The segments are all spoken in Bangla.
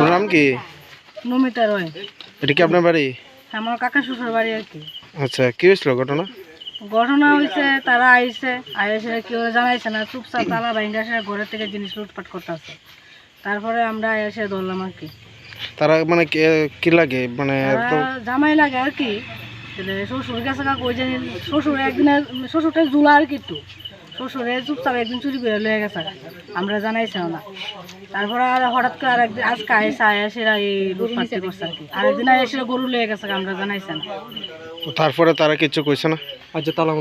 ওর নাম কি? নমিতা রয়। এটা কি আপনার বাড়ি? আমার কাকা শ্বশুর বাড়ি আর কি। আচ্ছা কি হয়েছিল ঘটনা? ঘটনা হয়েছে তারা আইছে আইসে কেউ জানাইছে না চুপচাপ ভাঙ্গা সে ঘরের থেকে জিনিস লুটপাট করতেছে তারপরে আমরা এসে ধরলাম আর কি। তারা মানে কি লাগে? মানে জামাই লাগে আর কি। শ্বশুর গেছে কাকু ওই জানি শ্বশুর একদিন শ্বশুরটা জুলা আর কি একটু। শ্বশুরে চুপচাপ একদিন চুরি করে লয়ে গেছে। আমরা জানাইছি না। তারপরে আর হঠাৎ করে আর একদিন আজকে আইসে আয়াসেরা এই লুটপাটটি করছে আর কি। আরেকদিন আয়াসেরা গরু লয়ে গেছে আমরা জানাইছি না। তারপরে তারা কিছু কইছে না? আচ্ছা তালা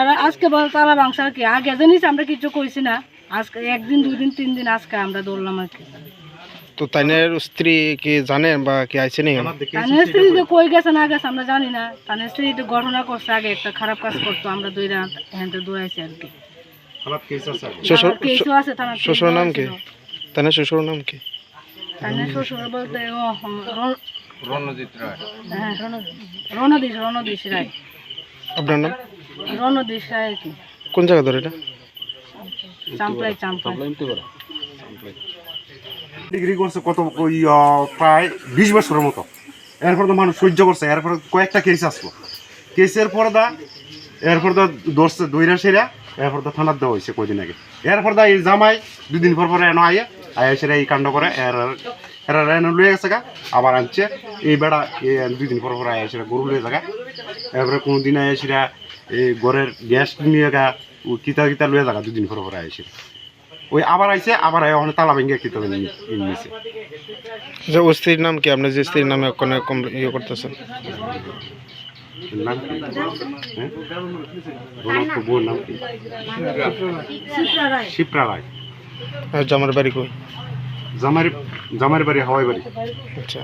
আর আজকে বল তালা মাংস আর কি। আগে জানিস আমরা কিছু কইছি না। আজকে একদিন দুই দিন তিন দিন আজকে আমরা দৌড়লাম আর কি। তো তাইনের স্ত্রী কি জানেন বা কি আইছে নি? তানের স্ত্রী যে কই? গেছে না গেছে আমরা জানি না। তানের স্ত্রী তো ঘটনা করছে আগে একটা খারাপ কাজ করতো আমরা দুই রাত হ্যান্ডে দৌড়াইছি আর কি। শ্বশুর নাম কি? নাম শ্বশুর বলতে ও র- হ্যাঁ রণদীশ রণদীশ রায়। আপনার নাম? রণদীশ রায় কি? কোন জায়গা ধরে এটা? চাম্পলাই চাম্পলাই। ডিগ্রি করছে কত ওই প্রায় বিশ বছরের মতো। এরপর তো মানুষ সহ্য করছে এরপর কয়েকটা কেস আসলো। কেসের পরে দা এরপর তো ধরছে দইরা সেরা, এরপর তো থানার দেওয়া হয়েছে কদিন আগে। এরপর দা এই জামাই দুদিন পর পরে এনো আইয়ে আয়া সেরা এই কাণ্ড করে, এর এরা এনে লুয়ে গেছে গা, আবার আনছে। এই বেড়া, এই দুই দিন পর পর আয়া সেরা গরু লুয়ে থাকা এরপরে কোনো দিন আয়া সেরা এই ঘরের গ্যাস নিয়ে গা, ও কিতা কিতা লুয়ে থাকা দুদিন পর পর আয়া সেরা। ওই আবার আইছে, আবার ওখানে তালা ভেঙে কিতা নিয়েছে যে ওর স্ত্রীর নাম কি? আপনার যে স্ত্রীর নামে কম- ইয়ে করতেছেন? নাম কি? হ্যাঁ? বউর নাম কি শিপ্রা রায়। শিপ্রা রায়। আর জামার বাড়ি কই? জামার জামার বাড়ি হাওয়াই বাড়ি। আচ্ছা।